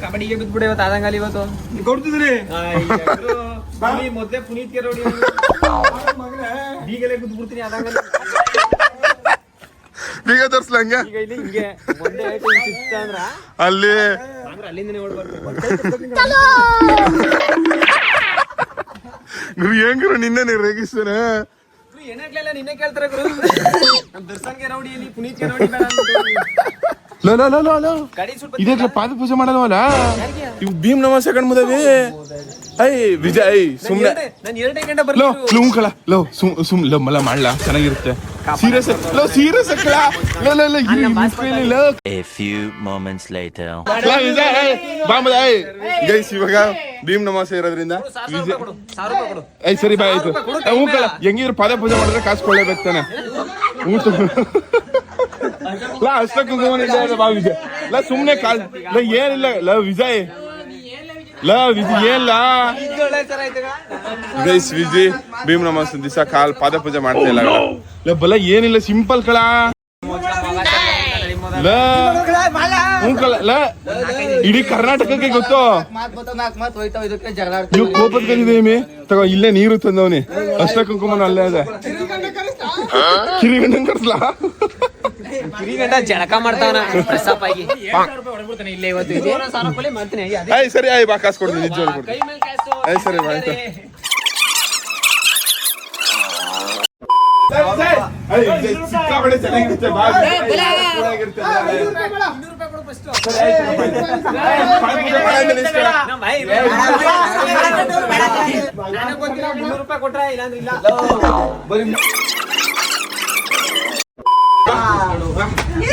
ಕಬಡ್ಡಿಗೆ ಬಿದ್ಬಿಡೆ ಇವತ್ತು. ಆದಂಗಲ್ಲ ಇವತ್ತು ಕೊಡ್ತಿದ್ರಿ ಮೊದ್ಲೇ ಪುನೀತ್ ಕೆರೋಡಿ ಈಗಲೇ ಬಿದ್ಬಿಡ್ತೀನಿ ಆದಂಗಲ್ಲ ಬೀಗ ಇಲ್ಲಿ ಹಿಂಗೆ ಅಲ್ಲಿ. ಅಂದ್ರೆ ಅಲ್ಲಿಂದನೇ ನಿನ್ನೆ ಗುರು ಏನ್ ಗುರು ನಿನ್ನೆ ರೇಗಿಸ್ತಾನೆ ಏನಾಗ್ಲಿಲ್ಲ ನಿನ್ನೆ ಕೇಳ್ತಾರೆ ಗುರು. ನಮ್ ದರ್ಶನ್ಗೆ ರೌಡಿ ಪುನೀತ್ಗೆ ರೌಡಿ ಬೇಡ. ಲೋ ಲೋ ಲೋ ಲೋ ಲೋ. ಗಾಡಿ ಸ್ವಲ್ಪ ಇದೇ ಪಾದ ಪೂಜೆ ಮಾಡಲ್ವಲ್ಲ ಇವ್ ಭೀಮ್ ನಮ ಸೆಕೆಂಡ್ ಮುದವಿ. ಐ ವಿಜಯ್ ಸುಮ್ನೆ. ನಾನು ಎರಡೇ ಗಂಟೆ ಲೋ ಲುಮ್ ಕಳ. ಲೋ ಸುಮ್ ಸುಮ್ ಲೋ ಮಲ ಮಾಡ್ಲಾ ಚೆನ್ನಾಗಿರುತ್ತೆ. ಸೀರಿಯಸ್ ಲೋ ಸೀರಿಯಸ್ ಕಳ. ಲೋ ಲೋ ಲೋ ಇಲ್ಲಿ ಲೋ. ಎ ಫ್ಯೂ ಮೊಮೆಂಟ್ಸ್ ಲೇಟರ್ ಲೋ ವಿಜಯ್ ಬಾ ಬಾಂಬದ ಐ ಗೈಸ್ ಇವಾಗ ಭೀಮ್ ನಮಾಸ ಇರೋದ್ರಿಂದ ಐ ಸರಿ ಬಾಯ್ ಆಯ್ತು ಹೂ ಕಳ. ಹೆಂಗಿದ್ರು ಪಾದ ಪೂಜೆ ಮಾಡಿದ್ರೆ ಕಾಸು ಕೊಳ್ಳೇಬೇಕು ತಾನೆ. ತು- ಲಾ ಅಷ್ಟ ಕುಂಕುಮ ಇಲ್ಲ ಬಾ ವಿಜಯ್ ಲಾ ಸುಮ್ಮನೆ ಕಾಲ್ ಲಾ ಏನಿಲ್ಲ ಲಾ ವಿಜಯ್ ಲವ್ ವಿಜಯ್ ಏನಿಲ್ಲ ಗೈಸ್ ವಿಜಯ್ ಭೀಮ್ ನಮಾಸ್ ದಿವಸ ಕಾಲ್ ಪಾದ ಪೂಜೆ ಮಾಡ್ತಾ ಇಲ್ಲ ಲಾ ಬಲ ಏನಿಲ್ಲ ಸಿಂಪಲ್ ಕಳ ಇಡೀ ಕರ್ನಾಟಕಕ್ಕೆ ಗೊತ್ತು ನೀವು ಕೋಪದ ಕಲಿದೇಮಿ ತಗೋ ಇಲ್ಲೇ ನೀರು ತಂದವನಿ ಅಷ್ಟ ಕುಂಕುಮನ ಅಲ್ಲೇ ಅದೇ ಕಿರಿಗಂಡನ್ ಕರ್ಸ್ಲಾ ಗಂಟ ಜಳಕ ಮಾಡ್ತಾವನ ಪ್ರಸಾಪ್ ಆಗಿ ಇಲ್ಲೇ ಇವತ್ತು ಮಾಡ್ತೀನಿ ಆಯ್ ಸರಿ ಆಯ್ ಬಾ ಕಾಸು ಕೊಡ್ತೀನಿ ನಿಜ ಕೈ ಮೇಲೆ ಕಾಸು ಆಯ್ ಸರಿ ಬಾ ಆಯ್ತು ಚೆನ್ನಾಗಿರುತ್ತೆ ಬಾ ಚೆನ್ನಾಗಿರುತ್ತೆ ರೂಪಾಯಿ ಕೊಟ್ರೆ ಇಲ್ಲಾಂದ್ರೆ ಇಲ್ಲ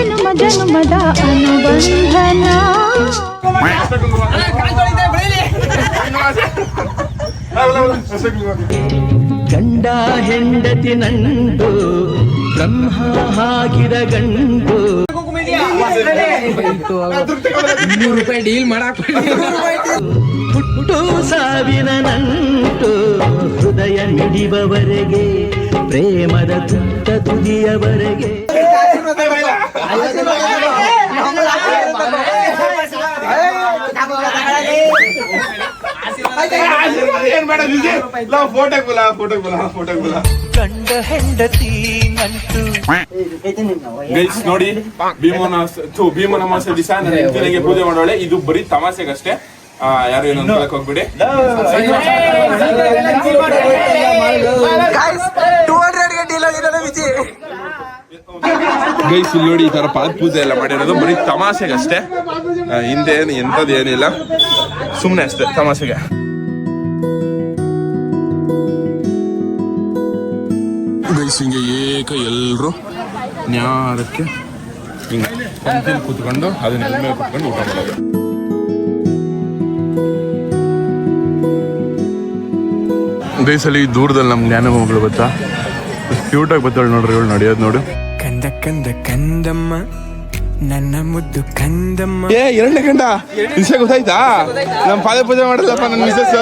ಜನುಮ, ಜನುಮದ ಅನುಬಂಧನ. ಗಂಡ ಹೆಂಡತಿ ನಂಟು ಬ್ರಹ್ಮ ಹಾಗಿದ ಗಂಟು ನೂರು ರೂಪಾಯಿ ಡೀಲ್ ಮಾಡಾಕ ಹುಟ್ಟು ಸಾವಿನ ನಂಟು, ಹೃದಯ ಮಿಡಿಬವರೆಗೆ ಪ್ರೇಮದ ತುತ್ತ ತುದಿಯವರೆಗೆ. ಗಂಡ ಹೆಂಡತಿ ನಂಟು ಗೈಸ್ ನೋಡಿ ಭೀಮನ ಥು, ಭೀಮನ ಅಮಾವಾಸ್ಯೆ ದಿವಸ ನನ್ನ ಪೂಜೆ ಮಾಡೋಳೆ. ಇದು ಬರೀ ತಮಾಷೆಗಷ್ಟೇ. ಆ, ಯಾರು ಏನು ಅನ್ಕೊಳಕ್ ಹೋಗ್ಬಿಡಿ. ಗೈಸ್ ಇಲ್ಲಿ ನೋಡಿ ಈ ತರ ಪಾದ ಪೂಜೆ ಎಲ್ಲ ಮಾಡಿರೋದು ಬರೀ ತಮಾಷೆಗಷ್ಟೇ ಅಷ್ಟೇ. ಹಿಂದೆ ಏನು ಎಂಥದ್ದು ಏನಿಲ್ಲ ಸುಮ್ಮನೆ ಅಷ್ಟೇ, ತಮಾಷೆಗೆ. ಗೈಸ್, ಹಿಂಗೆ ಏಕ ಎಲ್ಲರೂ ನ್ಯಾರಕ್ಕೆ ಹಿಂಗೆ ಪಂಕ್ತಿಲಿ ಕೂತ್ಕೊಂಡು, ಅದನ್ನ ಮೇಲೆ ಕೂತ್ಕೊಂಡು ಊಟ ಮಾಡೋದು. ಗೈಸಲ್ಲಿ ದೂರದಲ್ಲಿ ನಮ್ಗೆ ಜ್ಞಾನ ಮಗಳು ಗೊತ್ತಾ? ಕ್ಯೂಟಾಗಿ ಬತ್ತಾಳೆ ನೋಡ್ರಿ, ಇವಳು ನಡೆಯೋದು ನೋಡು. ಕಂದ ಕಂದ ಕಂದಮ್ಮ ನನ್ನ ಮುದ್ದು ಕಂದಮ್ಮ. ಏ ಎರಡನೇ ಕಂಡ? ವಿಷಯ ಗೊತ್ತಾಯ್ತಾ? ನಮ್ಮ ಪಾದ ಪೂಜೆ ಮಾಡಲ್ಲಪ್ಪ ನನ್ನ ಮಿಸಸ್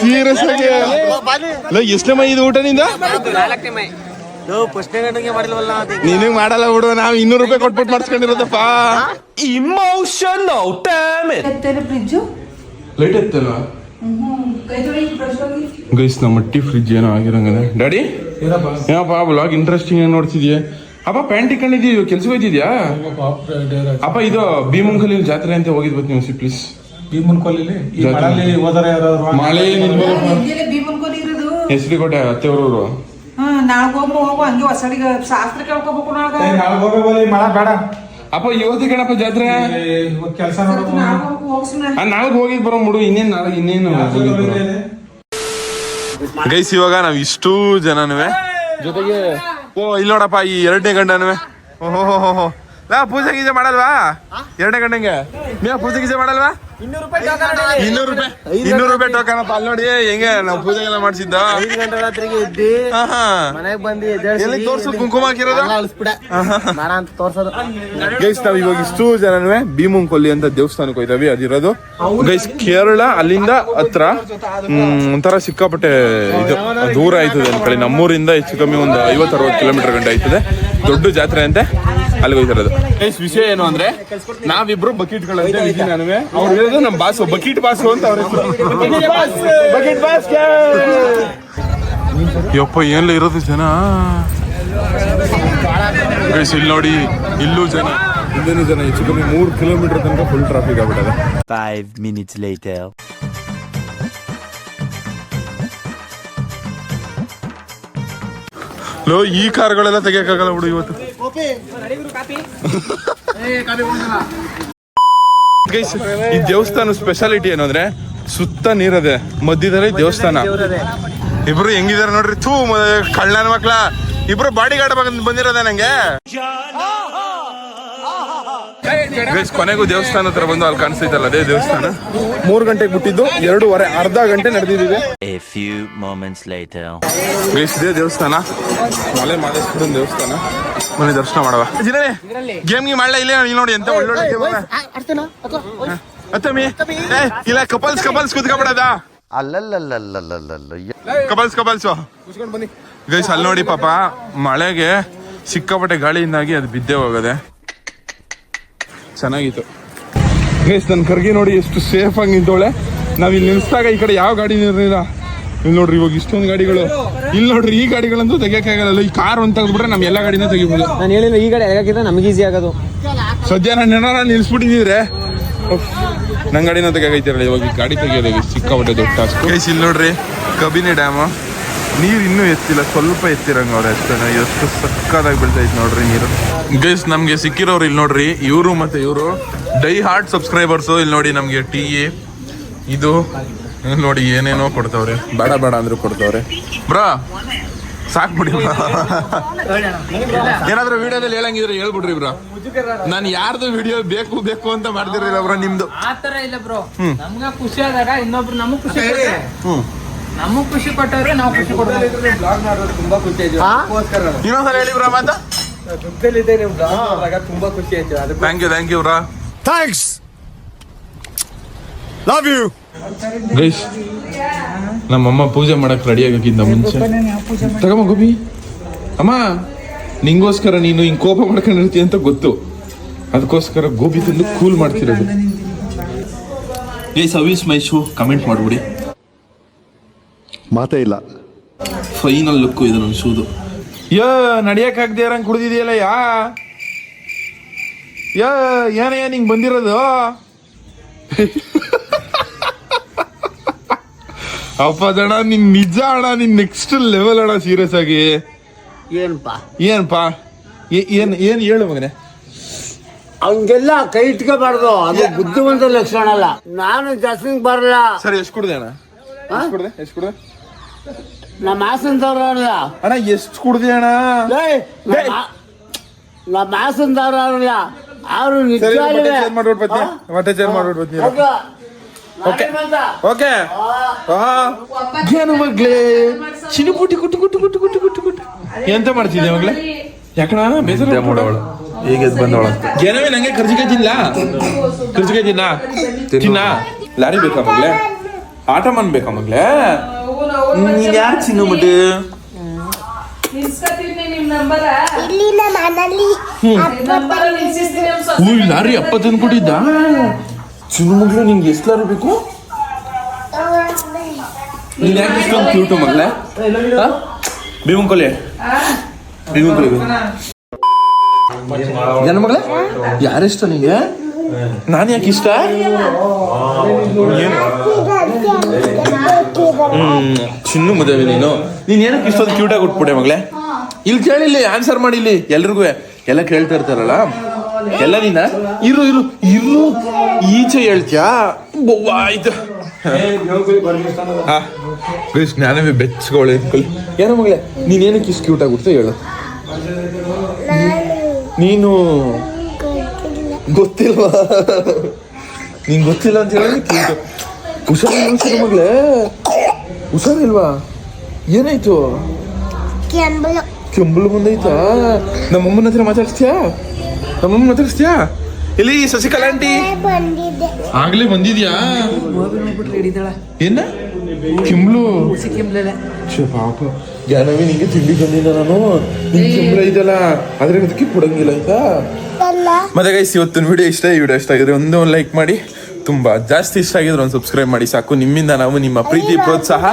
ಸೀರಿಯಸ್ ಆಗಿ. ಲೋ, ಎಷ್ಟನೇ ಮೈ ಇದು ಊಟ ನಿಂದ? ನಾಲ್ಕನೇ ಮೈ. ನಿನಗ್ ಮಾಡಲ್ಲ ಬಿಡು ನಾವ್ ಇನ್ನೂರು ರೂಪಾಯಿ ಕೊಟ್ಬಿಟ್ಟು ಮಾಡಿಸ್ಕೊಂಡಿರೋದಪ್ಪ. ಫ್ರಿಜ್ಜು ಲೈಟ್ ಎತ್ತಲ್ಲ? ಗೈಸ್ ನಮ್ಮ ಮಟ್ಟಿ ಫ್ರಿಜ್ ಏನೋ ಆಗಿರಂಗದೆ ಡ್ಯಾಡಿ ಏನಪ್ಪ? ಬ್ಲಾಗ್ ಇಂಟ್ರೆಸ್ಟಿಂಗ್ ಏನ್ ನೋಡ್ತಿದ್ಯಾ? ಅಪ್ಪ ಪ್ಯಾಂಟ್ ಇಟ್ಕೊಂಡಿದ್ದೀವಿ ಕೆಲ್ಸಕ್ಕೆ ಹೋಯ್ತಿದ್ಯಾ? ಅಪ್ಪ ಇದು ಭೀಮಂಕಲಿ ಜಾತ್ರೆ ಅಂತ ಹೋಗಿದ್ ನೀವು ಪ್ಲೀಸ್ ಭೀಮನ್ ಯಾರಾದ್ರು ಮಳೆ ಭೀಮನ್ಕೋಲಿ ಇರೋದು? ಹೆಸರು ಕೊಟ್ಟೆ ಅತ್ತೆಯವರು ಅಪ್ಪ ಇವತ್ತು ಕಣಪ್ಪ ಜಾತ್ರೆ? ನಾಳೆ ಹೋಗಿದ್ ಬರೋ ಮುಡು ಇನ್ನೇನ್ ನಾಳೆ ಇನ್ನೇನು ಗೈಸ್ ಇವಾಗ ನಾವ್ ಇಷ್ಟು ಜನನುವೆ. ಜೊತೆಗೆ ಓ ಇಲ್ಲಿ ನೋಡಪ್ಪ ಈ ಎರಡನೇ ಗಂಡನವೇ. ಓಹೋ ಲಾ ಪೂಜೆ ಗೀಜೆ ಮಾಡಲ್ವಾ? ಎರಡನೇ ಗಂಡಂಗೆ. ನೀವು ಪೂಜೆ ಗೀಜೆ ಮಾಡಲ್ವಾ? ಇನ್ನೂರು ರೂಪಾಯಿ ಟೋಕನ್ ಇನ್ನೂರು ರೂಪಾಯಿ. ಟೋಕನ್ ಅಪ್ಪ ಅಲ್ಲಿ ನೋಡಿ ಹೆಂಗೆ ನಾವು ಪೂಜೆ ಎಲ್ಲ ಮಾಡಿಸಿದ್ದ. ಮನೆಗೆ ಬಂದು ಎಲ್ಲಿ ತೋರ್ಸು? ಕುಂಕುಮ ಹಾಕಿರೋದು? ತೋರ್ಸೋದು. ಗೈಸ್ ನಾವ್ ಇವಾಗ ಇಷ್ಟು ಜನನು ಭೀಮಂ ಕೊಲ್ಲಿ ಅಂತ ದೇವಸ್ಥಾನಕ್ಕೆ ಹೋಯ್ತಾವಿ ಅದಿರೋದು. ಗೈಸ್ ಕೇರಳ ಅಲ್ಲಿಂದ ಹತ್ರ ಹ್ಮ್, ಒಂಥರ ಸಿಕ್ಕಾಪಟ್ಟೆ ಇದು ದೂರ ಆಯ್ತದೆ ಅನ್ಕೊಳ್ಳಿ ನಮ್ಮೂರಿಂದ ಹೆಚ್ಚು ಕಮ್ಮಿ ಒಂದು ಐವತ್ತು ಅರವತ್ತು ಕಿಲೋಮೀಟರ್ ಗಂಟೆ ಆಯ್ತದೆ. ದೊಡ್ಡ ಜಾತ್ರೆ ಅಂತೆ. ಅಲ್ಲಿಗೆ ಹೋಯ್ತಿರೋದು ಗೈಸ್ ವಿಷಯ ಏನು ಅಂದ್ರೆ ನಾವಿಬ್ರು ಬಕೀಟ್ಗಳಂತೆ ವಿಜಿ ನಾನುವೆ. ಅವ್ರು ಹೇಳೋದು ನಮ್ಮ ಬಾಸು ಬಕೀಟ್ ಬಾಸು ಅಂತ ಅವ್ರ ಬಕೀಟ್ ಬಾಸ್! ಯಪ್ಪ ಏನ್ಲ ಇರೋದು ಜನ? ಇಲ್ಲಿ ನೋಡಿ ಇಲ್ಲೂ ಜನ. ಇಲ್ಲೇನು ಜನ ಹೆಚ್ಚು ಕಮ್ಮಿ ಮೂರು ಕಿಲೋಮೀಟರ್ ತನಕ ಫುಲ್ ಟ್ರಾಫಿಕ್ ಆಗ್ಬಿಟ್ಟದೆ. ಫೈವ್ ಮಿನಿಟ್ಸ್ ಲೇಟರ್ ಲೋ ಈ ಕಾರ್ಗಳೆಲ್ಲ ತೆಗಿಯಕ್ಕಾಗಲ್ಲ ಬಿಡು ಇವತ್ತು. ಈ ದೇವಸ್ಥಾನ ಸ್ಪೆಷಾಲಿಟಿ ಏನು ಅಂದ್ರೆ ಸುತ್ತ ನೀರದೆ ಮಧ್ಯದಲ್ಲಿ ದೇವಸ್ಥಾನ. ಇಬ್ರು ಹೆಂಗಿದಾರೆ ನೋಡ್ರಿ. ತೂ ಕಳ್ಳನ ಮಕ್ಳ. ಇಬ್ರು ಬಾಡಿ ಗಾರ್ಡ್ ಬಂದಿರೋದೆ ನಂಗೆ. ಗೈಸ್ ಕೊನೆಗೂ ದೇವಸ್ಥಾನ ಹತ್ರ ಬಂದು ಅಲ್ಲಿ ಕಾಣಿಸ್ತೈತಲ್ಲ ಅದೇ ದೇವಸ್ಥಾನ? ಮೂರು ಗಂಟೆಗೆ ಬಿಟ್ಟಿದ್ದು ಎರಡೂವರೆ ಅರ್ಧ ಗಂಟೆ ನಡೆದಿದ್ದೀವಿ A few moments later. Guys ಇದೇ ದೇವಸ್ಥಾನ. ಮಲೆ ಮಾದೇಶ್ವರನ ದೇವಸ್ಥಾನ. ಮನೆ ದರ್ಶನ ಮಾಡವ ಗೇಮ್ಗೆ ಮಾಡಲ ಇಲ್ಲೇ ಇಲ್ಲಿ ನೋಡಿ ಎಂತ ಒಳ್ಳೊಳ್ಳೆ ಗೇಮ್ ಅತ್ತಮಿ ಏ ಇಲ್ಲ ಕಪಲ್ಸ್ ಕಪಲ್ಸ್ ಕುತ್ಕೊಬಿಡದ? ಅಲ್ಲಲ್ಲಲ್ಲಲ್ಲಲ್ಲಲ್ಲ ಕಪಲ್ಸ್ ಕಪಲ್ಸ್. ಗೈಸ್ ಅಲ್ಲಿ ನೋಡಿ ಪಾಪ ಮಳೆಗೆ ಸಿಕ್ಕಾಪಟ್ಟೆ ಗಾಳಿಯಿಂದಾಗಿ ಅದು ಬಿದ್ದೆ ಹೋಗದೆ. ಚೆನ್ನಾಗಿತ್ತು. ಗೈಸ್ ನನ್ನ ಕರ್ಗೆ ನೋಡಿ ಎಷ್ಟು ಸೇಫ್ ಆಗಿ ನಿಂತೋಳೆ ನಾವ್ ಇಲ್ಲಿ ನಿಲ್ಸಿದಾಗ ಈ ಕಡೆ ಯಾವ ಗಾಡಿ ಇರಲಿಲ್ಲ ಇಲ್ಲಿ ನೋಡ್ರಿ ಇವಾಗ ಇಷ್ಟೊಂದು ಗಾಡಿಗಳು. ಇಲ್ಲಿ ನೋಡ್ರಿ ಈ ಗಾಡಿಗಳಂತೂ ತೆಗಿಯೋಕ್ಕಾಗಲ್ಲ. ಈ ಕಾರ್ ಒಂದು ತೆಗೆದ್ಬಿಟ್ರೆ ನಮ್ ಎಲ್ಲ ಗಾಡಿನ ತೆಗಿಬೋದು. ನಾನು ಹೇಳಿಲ್ಲ ಈ ಗಾಡಿ ಎಳಗಾಕಿದ್ರೆ ನಮ್ಗೆ ಈಸಿ ಆಗೋದು. ಸದ್ಯ ನಾನು ಏನಾರ ನಿಲ್ಸ್ಬಿಟ್ಟಿದ್ರೆ ನನ್ನ ಗಾಡಿನ ತೆಗಿಯಾಗೈತಿರಲ್ಲ ಇವಾಗ ಈ ಗಾಡಿ ತೆಗಿಯೋದು ಈಗ ಸಿಕ್ಕಾಪಟ್ಟೆ ದೊಡ್ಡ ಇಲ್ಲಿ ನೋಡ್ರಿ ಕಬಿನಿ ಡ್ಯಾಮ್ ನೀರು ಇನ್ನು ಎತ್ತಿಲ್ಲ ಸ್ವಲ್ಪ ಎತ್ತಿರಂಗ ಅವ್ರ ಅಷ್ಟೇ ಎಷ್ಟು ಸಕ್ಕದಾಗಿ ಬೀಳ್ತೈತೆ ನೋಡ್ರಿ ನೀರು. ಗೈಸ್ ನಮ್ಗೆ ಸಿಕ್ಕಿರೋರು ಇಲ್ಲಿ ನೋಡ್ರಿ. ಇವರು ಮತ್ತೆ ಇವರು ಡೈ ಹಾರ್ಟ್ ಸಬ್ಸ್ಕ್ರೈಬರ್ಸು ಇಲ್ಲಿ ನೋಡಿ ನಮ್ಗೆ ಟೀ ಇದು ನೋಡಿ ಏನೇನೋ ಕೊಡ್ತಾವ್ರೆ. ಬೇಡ ಬೇಡ ಅಂದ್ರು ಕೊಡ್ತಾವ್ರೆ. ಬ್ರಾ ಸಾಕ್ಬಿಡಿ ಏನಾದ್ರೂ ವಿಡಿಯೋದಲ್ಲಿ ಹೇಳಂಗಿದ್ರೆ ಹೇಳ್ಬಿಡ್ರಿ ಬ್ರಾ. ನಾನು ಯಾರ್ದು ವಿಡಿಯೋ ಬೇಕು ಬೇಕು ಅಂತ ಮಾಡ್ತಿರಲಿಲ್ಲ ಬ್ರಾ ನಿಮ್ದು. ಆತರ ಇಲ್ಲ ಬ್ರೋ. ನಮ್ಗ ಖುಷಿ ಆದಾಗ ಇನ್ನೊಬ್ರು ನಮಗ್ ಖುಷಿ ಕೊಟ್ರೆ ನಮಗ್ ಖುಷಿ ಕೊಟ್ಟವ್ರೆ ನಾವು ಖುಷಿ ಕೊಡ್ಬೇಕು ಇನ್ನೊಂದ್ಸಲ ಹೇಳಿ ಬ್ರಾ ಮಾತ? ತುಂಬಾ ಖುಷಿ ಆಯ್ತು. ಅದು thank you thank you bro. Thanks love you guys ನಮ್ಮಮ್ಮ ಪೂಜೆ ಮಾಡಕ್ ರೆಡಿ ಆಗಕ್ಕಿಂತ ಮುಂಚೆ. ತಗಮ್ಮ ಗೋಪಿ ಅಮ್ಮ ನಿಂಗೋಸ್ಕರ ನೀನು ಹಿಂಗ್ ಕೋಪ ಮಾಡ್ಕೊಂಡಿರ್ತೀಯ ಅಂತ ಗೊತ್ತು. ಅದಕ್ಕೋಸ್ಕರ ಗೋಬಿ ತಿಂದು ಕೂಲ್ ಮಾಡ್ತಿರೋದು. ಗೈಸ್ ಅವಿಸ್ ಮೈ ಶೋ ಕಮೆಂಟ್ ಮಾಡ್ಬಿಡಿ. ಮಾತೇ ಇಲ್ಲ. ಫೈನಲ್ ಲುಕ್ ಇದು ನನ್ನ ಶೂದು ಯೋ ನಡಿಯಕ್ ಇರಂಗೆ ಇರಂಗ್ ಕುಡಿದಿದೆಯಲ್ಲ ಯಾ? ಯೋ ಏನೇ ನಿಂಗೆ ಬಂದಿರೋದು? ಅಪ್ಪ ದಣ ನಿನ್ ನಿಜ ಅಣ್ಣ ನಿನ್ ನೆಕ್ಸ್ಟ್ ಲೆವೆಲ್ ಅಣ್ಣ ಸೀರಿಯಸ್ ಆಗಿ. ಏನಪ್ಪ ಏನ್ಪಾ? ಏ- ಏನ್ ಏನ್ ಹೇಳು ಮಗನೆ. ಅವಂಗೆಲ್ಲ ಕೈ ಇಟ್ಕೋಬಾರ್ದು. ಅದು ಬುದ್ಧಿವಂತ ಲಕ್ಷಣ ಅಲ್ಲ. ನಾನು ಜಾಸ್ತಿ ಬರಲ್ಲ. ಸರಿ ಎಷ್ಟು ಕುಡ್ದೆ ಅಣ್ಣ? ಎಷ್ಟು ಕುಡ್ದೆ? ಎಷ್ಟು ಕುಡ್ದೆ? ನಮ್ಮ ಹಾಸನದವ್ರ ಅಣ್ಣ ಎಷ್ಟು ಕುಡ್ದಿ ಅಣ್ಣ? ಏಯ್, ನಮ್ಮ ಹಾಸನದವ್ರ ಅಲ್ಲ ಅವ್ರು ಚೇಂಜ್ ಮಾಡ್ಬಿಟ್ಟು ಬರ್ತೀನಿ ಹೊಟ್ಟೆ ಚೇಂಜ್ ಮಾಡ್ಬಿಟ್ಟು ಬರ್ತೀನಿ ಓಕೆ. ಓಕೆ. ಏನು ಮಗ್ಲೇ. ಚಿನ್ನು ಪುಟ್ಟಿ ಕುಟ್ಟು ಕುಟ್ಟು ಕುಟ್ಟು ಕುಟ್ಟು ಕುಟ್ಟು ಕುಟ್ಟು. ಎಂತ ಮಾಡ್ತಿದ್ದೆ ಮಗ್ಲೇ? ಯಾಕಣ ಬೇಸರ ಮಾಡೋಳು ಈಗ ಎದ್ದು ಬಂದವಳ. ಏನವೇ ನಂಗೆ ಕರ್ಜಿಗೆ ತಿನ್ಲ? ಕರ್ಜಿಗೆ ತಿನ್ನ. ತಿನ್ನ? ಲಾರಿ ಬೇಕಾ ಮಗ್ಲೇ? ಆಟ ಮನ್ ಬೇಕಾ ಮಗ್ಲೇ? ನೀನ್ ಯಾಕೆ ಚಿನ್ನ ಈ ಲಾರಿ ಅಪ್ಪ ತಂದ್ಕೊಟ್ಟಿದ್ದ ಚಿನ್ನು ಮಗ್ಲೇ ನಿಂಗೆ ಎಷ್ಟು ಲಾರಿ ಬೇಕು? ನೀನ್ ಯಾಕೆ ಇಷ್ಟೊಂದು ಕ್ಯೂಟು ಮಗಳೇ. ಯಾರಿಷ್ಟ ನಿಂಗೆ? ನಾನು ಯಾಕೆ ಇಷ್ಟ? ಏನು ಹ್ಮ್ ಚಿನ್ನು ಮದುವೆ ನೀನು. ನೀನ್ ಏನಕ್ಕೆ ಇಷ್ಟೊಂದು ಕ್ಯೂಟಾಗಿ ಉಟ್ಬಿಟ್ಟೆ ಮಗಳೇ? ಇಲ್ಲಿ ಕೇಳಿಲ್ಲಿ ಆನ್ಸರ್ ಮಾಡಿ ಇಲ್ಲಿ ಎಲ್ರಿಗೂ. ಎಲ್ಲ ಕೇಳ್ತಾ ಇರ್ತಾರಲ್ಲ? ಎಲ್ಲ ನೀನ? ಇರು ಇರು. ಇರು ಈಚೆ ಹೇಳ್ತ್ಯಾ? ಬೊವ್ವ ಆಯ್ತು ಹಾ. ಗೈಸ್ ಜ್ಞಾನವೇ ಬೆಚ್ಚಗೋಳೆ ಏನೋ ಮಗಳೇ? ನೀನ್ ಏನಕ್ಕೆ ಇಷ್ಟು ಕ್ಯೂಟ್ ಆಗ್ಬಿಡ್ತು ಹೇಳು. ನೀನು ಗೊತ್ತಿಲ್ವಾ? ನಿಂಗೆ ಗೊತ್ತಿಲ್ಲ ಅಂತ ಹೇಳಿ ಕ್ಯೂಟ್ ಹುಷಾರಿಲ್ವಾ ಮಗಳೇ? ಹುಷಾರಿಲ್ವಾ? ಏನಾಯ್ತು? ಕೆಂಬಳು. ಬಂದೈತಾ? ನಮ್ಮಮ್ಮನ ಹತ್ರ ಮಾತಾಡ್ಸ್ತೀಯಾ? ನಮ್ಮಮ್ಮನ ಮಾತಾಡ್ಸ್ತೀಯಾ? ಇಲ್ಲಿ ಸಸಿಕಲಾ ಆಂಟಿ? ಆಗ್ಲೇ ಬಂದಿದ್ಯಾ? ಏನ? ಕೆಂಬ್ಳು? ಪಾಪ. ಜಾನವಿ ನಿಂಗೆ ತಿಂಡಿ ತಂದಿಲ್ಲ ನಾನು. ನಿಂಗೆ ಕೆಂಬ್ಳ ಇದೆಯಲ್ಲ ಆದ್ರೆ ಅದಕ್ಕೆ ಕೊಡಂಗಿಲ್ಲ ಆಯ್ತಾ? ಮತ್ತೆ ಗೈಸ್ ಇವತ್ತಿನ ವಿಡಿಯೋ ಇಷ್ಟ ಈ ವಿಡಿಯೋ ಇಷ್ಟ ಆಗಿದ್ರೆ ಒಂದೊಂದು ಒಂದು ಲೈಕ್ ಮಾಡಿ. ತುಂಬಾ ಜಾಸ್ತಿ ಇಷ್ಟ ಆಗಿದ್ರೆ ಒಂದು ಸಬ್ಸ್ಕ್ರೈಬ್ ಮಾಡಿ ಸಾಕು. ನಿಮ್ಮಿಂದ ನಾವು ನಿಮ್ಮ ಪ್ರೀತಿ ಪ್ರೋತ್ಸಾಹ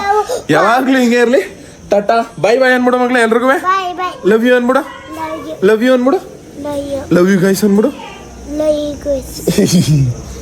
ಯಾವಾಗ್ಲೂ ಹಿಂಗೆ ಇರ್ಲಿ. ಟಾಟಾ ಬಾಯ್ ಬಾಯ್ ಅನ್ಬಿಡು ಮಗ್ಲೇ ಎಲ್ರಿಗೂ. ಲವ್ ಯು ಅನ್ಬಿಡು. ಲವ್ ಯು ಅನ್ಬಿಡು. Love you guys ಅನ್ಬಿಡು. *laughs*